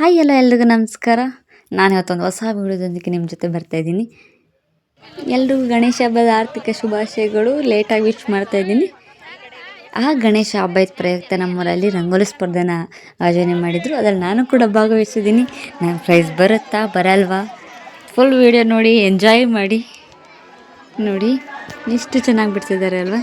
Hi ಎಲ್ಲ ಎಲ್ರಿಗೂ ನಮಸ್ಕಾರ. ನಾನು ಇವತ್ತೊಂದು ಹೊಸ ವಿಡಿಯೋದೊಂದಿಗೆ ನಿಮ್ಮ ಜೊತೆ ಬರ್ತಾಯಿದ್ದೀನಿ ಎಲ್ರಿಗೂ ಗಣೇಶ ಹಬ್ಬದ ಆರ್ಥಿಕ ಶುಭಾಶಯಗಳು. ಲೇಟಾಗಿ ವಿಶ್ ಮಾಡ್ತಾಯಿದ್ದೀನಿ ಆ ಗಣೇಶ ಹಬ್ಬ ಇದ್ದ ಪ್ರಯುಕ್ತ ನಮ್ಮೂರಲ್ಲಿ ರಂಗೋಲಿ ಸ್ಪರ್ಧೆನ ಆಯೋಜನೆ ಮಾಡಿದರು. ಅದರಲ್ಲಿ ನಾನು ಕೂಡ ಭಾಗವಹಿಸಿದ್ದೀನಿ. ನನ್ನ ಪ್ರೈಸ್ ಬರುತ್ತಾ, ಬರಲ್ವಾ? ಫುಲ್ ವಿಡಿಯೋ ನೋಡಿ ಎಂಜಾಯ್ ಮಾಡಿ. ನೋಡಿ ಇಷ್ಟು ಚೆನ್ನಾಗಿ ಬಿಡ್ತಿದ್ದಾರೆ ಅಲ್ವಾ?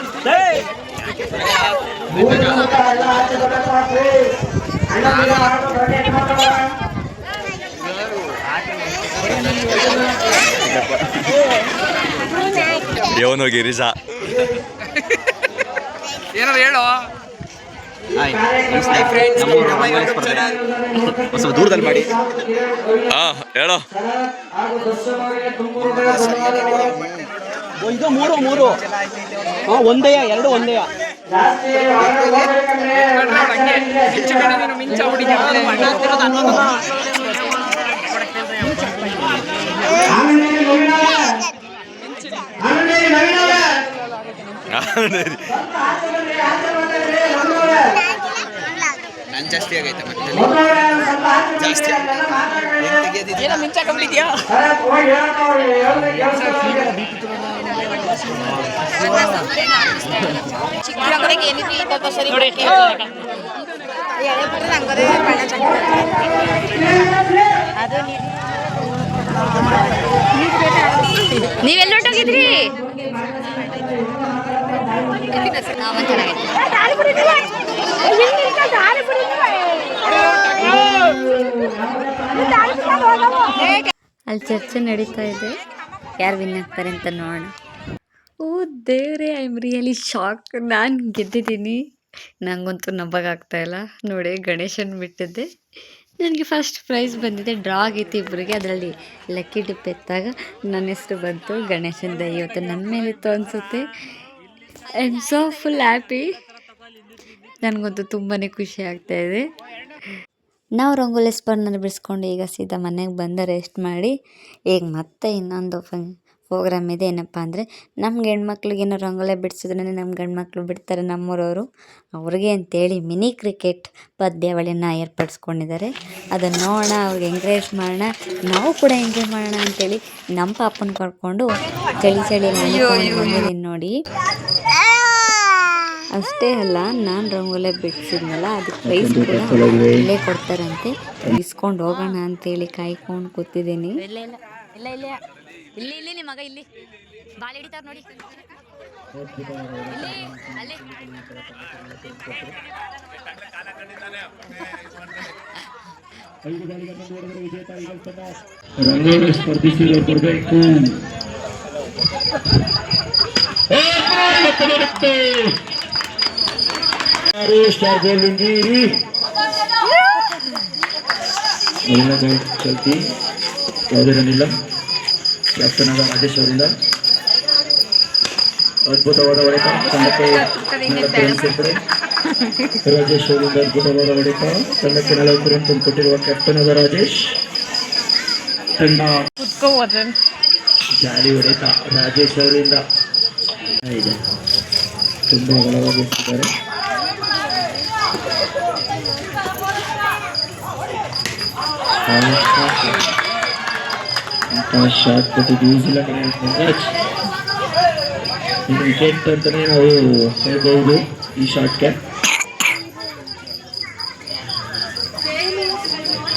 ದೇವನು ಗಿರಿಜಾ. ಏನಾದ್ರು ಹೇಳೋ? ಸ್ವಲ್ಪ ದೂರದಲ್ಲಿ ಮಾಡಿ. ಹಾ ಹೇಳೋ. ಇದು ಮೂರು ಮೂರು. ಹಾ ಒಂದೇಯ ಎರಡು ಒಂದೇಯ. ಹೆಚ್ಚು ಕಡೆ ಏನೋ ಮಿಂಚ ಕಂಬಿದ್ಯಾ ನೀವೆಲ್ಲ ಹೊಟ್ಟೋಗಿದ್ರಿ ಅಲ್ಲಿ ಚರ್ಚೆ ನಡೀತಾ ಇದೆ. ಯಾರು ವಿನ್ ಆಗ್ತಾರೆ ಅಂತ ನೋಡೋಣ. ಓ ದೇವ್ರೆ ಐ ಆಮ್ ರಿಯಲಿ ಶಾಕ್ ನಾನು ಗೆದ್ದಿದ್ದೀನಿ. ನನಗಂತೂ ನಂಬಕ್ಕಾಗ್ತಾ ಇಲ್ಲ. ನೋಡಿ, ಗಣೇಶನ್ ಬಿಟ್ಟಿದ್ದೆ. ನನಗೆ ಫಸ್ಟ್ ಪ್ರೈಸ್ ಬಂದಿದೆ. ಡ್ರಾ ಆಗಿತ್ತು ಇಬ್ಬರಿಗೆ ಅದರಲ್ಲಿ ಲಕ್ಕಿ ಡಿಪ್ ಎತ್ತಾಗ ನನ್ನ ಹೆಸರು ಬಂತು. ಗಣೇಶಂದ ಇವತ್ತು ನನ್ನ ಮೇಲಿತ್ತು ಅನಿಸುತ್ತೆ. I am so full happy ನನಗಂತೂ ತುಂಬಾ ಖುಷಿ ಆಗ್ತಾ ಇದೆ. ನಾವು ರಂಗೋಲಿ ಸ್ಪರ್ಧನ ಬಿಡಿಸ್ಕೊಂಡು ಈಗ ಸೀದಾ ಮನೆಗೆ ಬಂದು ರೆಸ್ಟ್ ಮಾಡಿ. ಈಗ ಮತ್ತೆ ಇನ್ನೊಂದು ಫಂಕ್ ಪ್ರೋಗ್ರಾಮ್ ಇದೆ ಏನಪ್ಪ ಅಂದರೆ ನಮ್ಮ ಗಂಡ್ಮಕ್ಳಿಗೇನೋ ರಂಗೋಲಿ ಬಿಡಿಸಿದ್ರೆ ನಮ್ಮ ಗಂಡ್ಮಕ್ಳು ಬಿಡ್ತಾರೆ ನಮ್ಮೂರವರು. ಅವ್ರಿಗೆ ಅಂತೇಳಿ ಮಿನಿ ಕ್ರಿಕೆಟ್ ಪಂದ್ಯಾವಳಿನ ಏರ್ಪಡಿಸ್ಕೊಂಡಿದ್ದಾರೆ. ಅದನ್ನು ನೋಡೋಣ ಅವ್ರಿಗೆ ಎಂಕರೇಜ್ ಮಾಡೋಣ. ನಾವು ಕೂಡ ಎಂಜಾಯ್ ಮಾಡೋಣ ಅಂತೇಳಿ ನಮ್ಮ ಪಾಪನ ಕರ್ಕೊಂಡು ಚಳಿ ಚಳಿ ನೋಡಿ. ಅಷ್ಟೇ ಅಲ್ಲ ನಾನು ರಂಗೋಲೆ ಬಿಡಿಸಿದ್ನಲ್ಲ ಅದಕ್ಕೆ ಪ್ರೈಸ್ ಕೂಡ ಇಲ್ಲೇ ಕೊಡ್ತಾರಂತೆ. ಇಸ್ಕೊಂಡು ಹೋಗೋಣ ಅಂತೇಳಿ ಕಾಯ್ಕೊಂಡು ಕೂತಿದ್ದೀನಿ. ಇಲ್ಲ ಇಲ್ಲ ನಿಮ್ಮ ಮಗ ಇಲ್ಲಿ. ಬಾಲ್ ಹಿಡಿತಾರ ನೋಡಿ. ಇಲ್ಲಿ ಅಲ್ಲಿ. ರಂಗೋಲಿ ಸ್ಪರ್ಧಿಸಿರೋ ಬರಬೇಕು ಸ್ಟಾರ್ ಬಾಲ್ ಚಲ್ತಿ ಯಾವುದೇ ರನ್ ಇಲ್ಲ. ಕ್ಯಾಪ್ಟನ್ ಆದ ರಾಜೇಶ್ ಅವರಿಂದ. ಅದ್ಭುತವಾದ ಹೊಡೆತ. ತಂಡಕ್ಕೆ ನಾಲ್ಕು ರಾಜೇಶ್ ಅವರಿಂದ ಅದ್ಭುತವಾದ ಹೊಡೆತ. ತಂಡಕ್ಕೆ ನಲವತ್ತು ರನ್ ತಂದುಕೊಟ್ಟಿರುವ ಕ್ಯಾಪ್ಟನ್ ಆದ ರಾಜೇಶ್. ತಂಡ ಜಾಲಿ ಹೊಡೆತ ರಾಜೇಶ್ ಅವರಿಂದ. ಇದೆ. ತುಂಬಾ ಬಲವಾಗಿ ಎಸೆದಿದ್ದಾರೆ. ಅಂತಹ ಶಾಟ್ ಕೊಟ್ಟಿದ್ದು ನ್ಯೂಜಿಲೆಂಡ್ ಮ್ಯಾಚ್ ಇದು ವಿಕೆಟ್ ಅಂತಾನೆ ನಾವು ಹೇಳ್ಬಹುದು ಈ ಶಾಟ್ಗೆ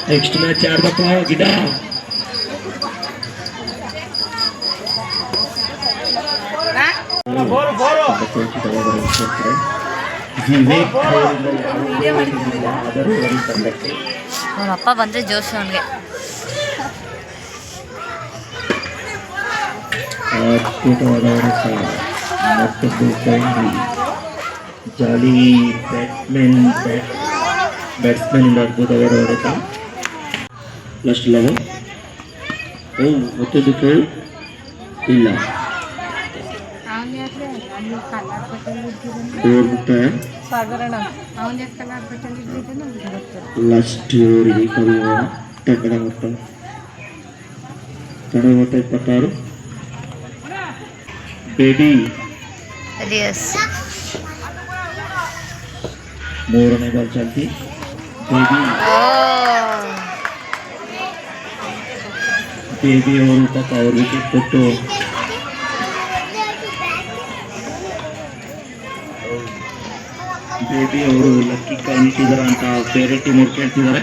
ನೆಕ್ಸ್ಟ್ ಮ್ಯಾಚ್ ಯಾರ್ದಪ್ಪ ಗಿಡ ವಿವೇಕ್ ಅವರಿಂದ ಆದರೂ ಒಂದು ತಂಡಕ್ಕೆ ಅವ್ರ ಅಪ್ಪ ಬಂದ್ರೆ ಜೋಶ್ ಅವನಿಗೆ ಅದ್ಭುತವಾದ ಹೊಡೆತ ಮತ್ತೊಬ್ಬರು ಬೌಂಡ್ರಿ ಜಾಲಿ ಬ್ಯಾಟ್ಸ್ಮನ್, ಬ್ಯಾಟ್, ಬ್ಯಾಟ್ಸ್ಮನ್ ಇಂದ ಅದ್ಭುತವಾದ ಹೊಡೆತ. ಲಾಸ್ಟ್ ಲೆವೆಲ್ ಓ ಮತ್ತೊಂದು ಫೋಲ್ ಇಲ್ಲ. ಲಾಸ್ಟ್ ತಂಡದ ಮೊತ್ತ. ತಂಡದ ಮೊತ್ತ ಇಪ್ಪತ್ತಾರು. ಬೇಬಿ ಎಸ್ ಮೂರನೇ ಬಾಲ್ ಚಾಲ್ತಿ ಬೇಬಿ ಬೇಬಿ ಅವರು ಪಾಪ ಅವ್ರ ವಿಕೆಟ್ ಕೊಟ್ಟು ಬೇಬಿ ಅವರು ಲಕ್ಕಿ ಕಾಯಿನ್ ಇಟ್ಟಿದಾರ ಅಂತ ಬೇರೆ ಟೀಮ್ ಅವ್ರು ಕೇಳ್ತಿದ್ದಾರೆ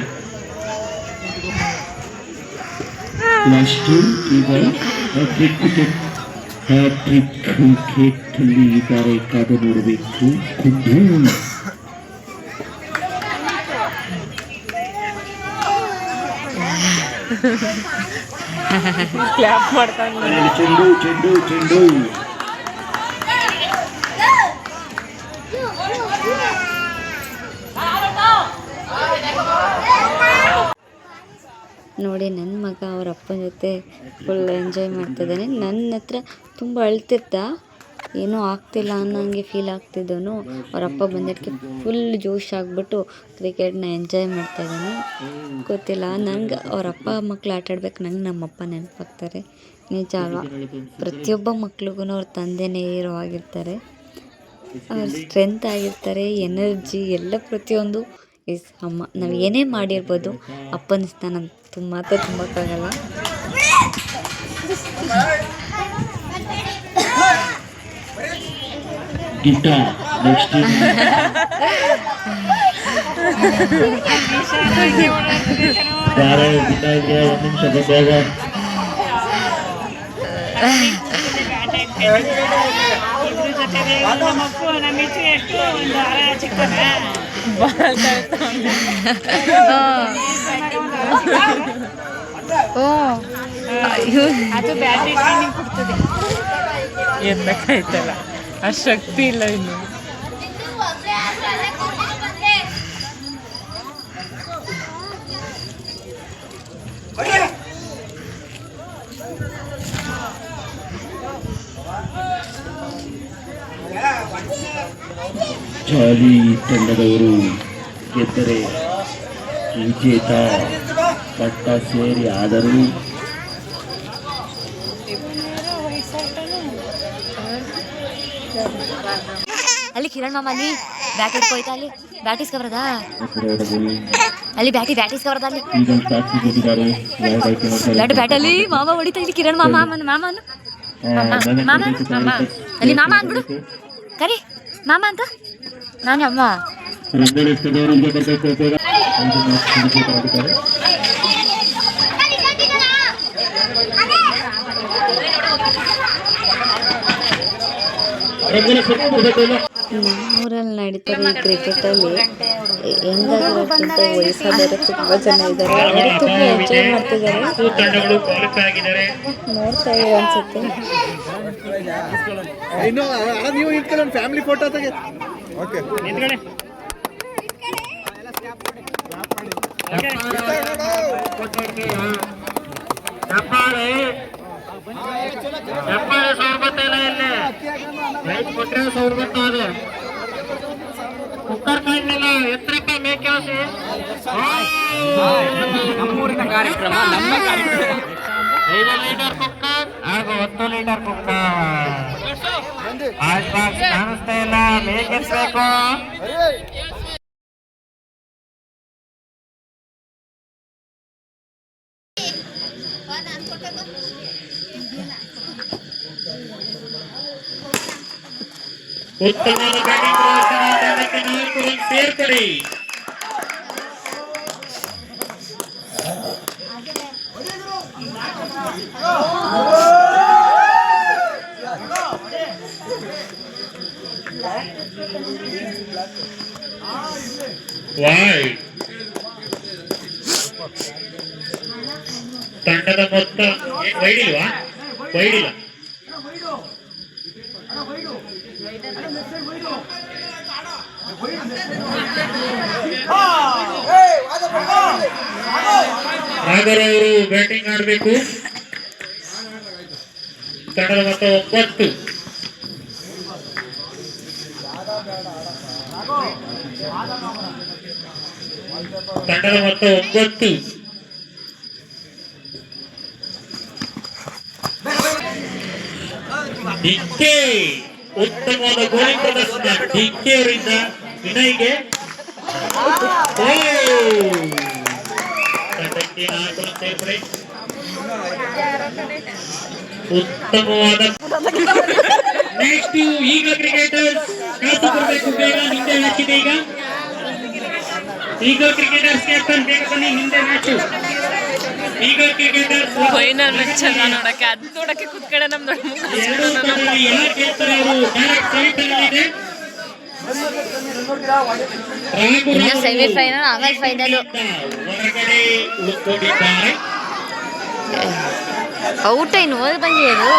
ಲಾಸ್ಟ್ ಈಗ hattrick Patrick Ketley dari Kademur Wiku Kundu Clap, Marta. Chendu, chendu, chendu. ನೋಡಿ ನನ್ನ ಮಗ ಅವ್ರ ಅಪ್ಪನ ಜೊತೆ ಫುಲ್ ಎಂಜಾಯ್ ಮಾಡ್ತಿದ್ದಾನೆ. ನನ್ನ ಹತ್ರ ತುಂಬ ಅಳ್ತಿದ್ದ. ಏನೂ ಆಗ್ತಿಲ್ಲ ಅನ್ನೋಂಗೆ ಫೀಲ್ ಆಗ್ತಿದ್ದವನು. ಅವ್ರ ಅಪ್ಪ ಬಂದಿದ್ದಕ್ಕೆ ಫುಲ್ ಜೋಶ್ ಆಗಿಬಿಟ್ಟು ಕ್ರಿಕೆಟ್ನ ಎಂಜಾಯ್ ಮಾಡ್ತಾ ಇದ್ದಾನೆ. ಗೊತ್ತಿಲ್ಲ, ನಂಗೆ ಅವ್ರ ಅಪ್ಪ ಮಕ್ಕಳು ಆಟ ಆಡ್ಬೇಕು, ನಂಗೆ ನಮ್ಮಪ್ಪ ನೆನಪಾಗ್ತಾರೆ. ನಿಜ ಅಲ್ವಾ? ಪ್ರತಿಯೊಬ್ಬ ಮಕ್ಳಿಗೂ ಅವ್ರ ತಂದೆನೇ ಹೀರೋ ಆಗಿರ್ತಾರೆ. ಅವ್ರ ಸ್ಟ್ರೆಂತ್ ಆಗಿರ್ತಾರೆ ಎನರ್ಜಿ ಎಲ್ಲ ಪ್ರತಿಯೊಂದು. ಇಸ್ ಅಮ್ಮ ನಾವು ಏನೇ ಮಾಡಿರ್ಬೋದು ಅಪ್ಪನ ಸ್ಥಾನ ತುಂಬ ಮಾತ್ರ ಎಷ್ಟು ಗಿಟ್ಟ ನೆಕ್ಸ್ಟ್ ಯಾರೋ ಗಿಟ್ಟ ಇದ್ರೆ ಒಂದು ನಿಮಿಷ ಬಂದಾಗ ಎದ್ದಕ್ಕಾಯ್ತಲ್ಲ ಆ ಶಕ್ತಿ ಇಲ್ಲ ಇನ್ನು ಜಾಲಿ ತಂಡದವರು ಗೆದ್ದರೆ ವಿಜೇತ ಪಟ್ಟ ಸೇರಿ ಆದರೂ ಅಲ್ಲಿ ಕಿರಣ್ ಮಾಮ ಅಲ್ಲಿ ಬ್ಯಾಟ್ ಹಿಡ್ಕೋಯ್ತಾ ಅಲ್ಲಿ ಬ್ಯಾಟ್ ಇಸ್ಕೊಬರದ ಅಲ್ಲಿ ಬ್ಯಾಟಿ ಬ್ಯಾಟ್ ಇಸ್ಕೊಬರದ ಅಲ್ಲಿ. ಬ್ಯಾಟ್ ಬ್ಯಾಟ್ ಅಲ್ಲಿ ಮಾಮ ಹೊಡಿತಾ ಇಲ್ಲಿ ಕಿರಣ್ ಮಾಮ ಮಾಮನ ಮಾಮನ. ಮಾಮ ಮಾಮ ಅಲ್ಲಿ ಮಾಮ ಅಂದ್ಬಿಡು. ಕರಿ ಮಾಮ ಅಂತ. ನಾನು ಅಮ್ಮ. ರಂಗೋಲಿ ಎಸೆದವರು ಈಗ ಬರಬೇಕು ಬೇಗ ಐದು ಮಾರ್ಕ್ಸ್ ವಿಜೇತ ಆಗಿದ್ದಾರೆ ರಂಗೋಲಿ ಎಸೆದು ಬರ್ಬೇಕು ಇಲ್ಲ? ನಮ್ಮೂರಲ್ಲಿ ನಡೀತಾರೆ ಈ ಕ್ರಿಕೆಟಲ್ಲಿ ಹೆಂಗಾಗಿರೋಕ್ಕಿಂತ ವಯಸ್ಸಾದವರು ತುಂಬ ಜನ ಇದ್ದಾರೆ ಅವರು ತುಂಬ ಎಂಜಾಯ್ ಮಾಡ್ತಿದ್ದಾರೆ ನೋಡ್ತಾ ಇದ್ದಾರೆ ಅನ್ಸುತ್ತೆ ಸಾವಿರ ಬರ್ತಾಯಿಲ್ಲ ಇಲ್ಲಿ ಲೈಟ್ ಕುಕ್ಕರ್ ಕಾಯಿಲ್ಲ ಎತ್ತರಕ್ಕ ಮೇಕೆ ಹಸಿ ನಮ್ಮೂರಿನ ಕಾರ್ಯಕ್ರಮ ನಮ್ಮ ಕಾರ್ಯಕ್ರಮ. ಐದು ಲೀಟರ್ ಕುಕ್ಕರ್ ಹಾಗೂ ಹತ್ತು ಲೀಟರ್ ಕುಕ್ಕರ್. ಆಜ್ ಬಾಕ್ಸ್ ಕಾಣಿಸ್ತಾ ಇಲ್ಲ ಮೇಕೆತ್ಬೇಕು ಉತ್ತಮವಾದ ಬ್ಯಾಟಿಂಗ್ ಪ್ರದರ್ಶನ ತಂಡಕ್ಕೆ ನಾಲ್ಕು ರನ್ ಸೇರ್ಪಡೆ ವೈಡ್ ತಂಡದ ಮೊತ್ತ ಏ, ವೈಡಿಲ್ಲ ನಾಗರ್ ಅವರು ಬ್ಯಾಟಿಂಗ್ ಆಡಬೇಕು. ತಂಡದ ಮೊತ್ತ ಒಂಬತ್ತು. ತಂಡದ ಮೊತ್ತ ಒಂಬತ್ತು. ಡಿಕ್ಕೆ ಉತ್ತಮವಾದ ಗೋಲಿ ಪ್ರದರ್ಶನ. ಡಿಕ್ಕೆ ಅವರಿಂದ ವಿನಯ್ಗೆ. ಉತ್ತಮವಾದ ನೆಕ್ಸ್ಟ್ ಈಗ ಕ್ರಿಕೆಟರ್ಸ್ ಕೆಲಸ ಕೊಡಬೇಕು, ಬೇಗ ಹಿಂದೆ ಹಾಕಿದೆ ಈಗ. ಈಗ ಕ್ರಿಕೆಟರ್ಸ್ ಕ್ಯಾಪ್ಟನ್ ಬೇಗ ಬನ್ನಿ, ಹಿಂದೆ ಮ್ಯಾಚ್ ಫೈನಲ್ ಮ್ಯಾಚ್ ಅಲ್ಲ ನೋಡಕ್ಕೆ. ಅದು ನೋಡಕ್ಕೆ ಕುತ್ಕಡೆ ನಮ್ ಇನ್ನು ಸೆಮಿಫೈನಲ್ ಆಮೇಲೆ ಫೈನಲ್ ಔಟ್ ಇನ್ನು ಓದ್ ಬಂದಿರೋದು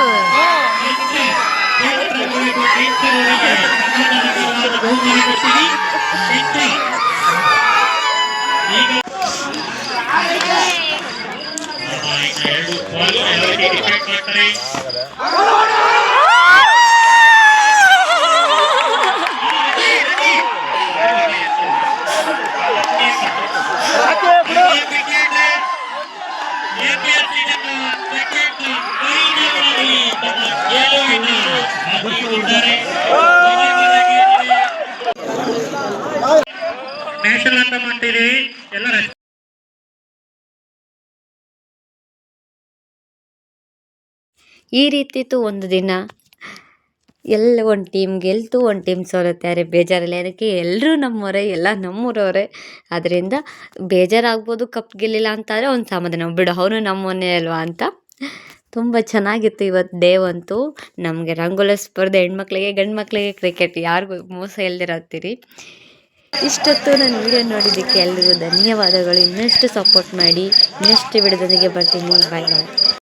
ನ್ಯಾಷನಲ್ ಅಂತ ಮಾಡ್ತಿದ್ದೀವಿ ಎಲ್ಲ ಈ ರೀತಿತ್ತು ಒಂದು ದಿನ ಎಲ್ಲ ಒಂದು ಟೀಮ್ ಗೆಲ್ತು, ಒಂದು ಟೀಮ್ ಸೋಲುತ್ತೆ ಆದರೆ ಬೇಜಾರಲ್ಲ, ಅದಕ್ಕೆ ಎಲ್ಲರೂ ನಮ್ಮವರೇ ಎಲ್ಲ ನಮ್ಮೂರವರೇ. ಅದರಿಂದ ಬೇಜಾರಾಗ್ಬೋದು ಕಪ್ ಗೆಲ್ಲಿಲ್ಲ ಅಂತಾದರೆ ಒಂದು ಸಮಾಧಾನ. ಬಿಡು, ಅವನು ನಮ್ಮನೆ ಅಲ್ವಾ ಅಂತ. ತುಂಬ ಚೆನ್ನಾಗಿತ್ತು ಇವತ್ತು ಡೇ ಅಂತೂ ನಮಗೆ ರಂಗೋಲಿ ಸ್ಪರ್ಧೆ ಹೆಣ್ಮಕ್ಳಿಗೆ ಗಂಡು ಮಕ್ಕಳಿಗೆ ಕ್ರಿಕೆಟ್ ಯಾರಿಗೂ ಮೋಸ ಇಲ್ದಿರತ್ತೀರಿ ಇಷ್ಟೊತ್ತು ನನ್ನ ವಿಡಿಯೋ ನೋಡಿದ್ದಕ್ಕೆ ಎಲ್ರಿಗೂ ಧನ್ಯವಾದಗಳು. ಇನ್ನಷ್ಟು ಸಪೋರ್ಟ್ ಮಾಡಿ, ಇನ್ನಷ್ಟು ವಿಡಿಯೋದೊಂದಿಗೆ ಬರ್ತೀನಿ. ಬಾಯ್ ಬಾಯ್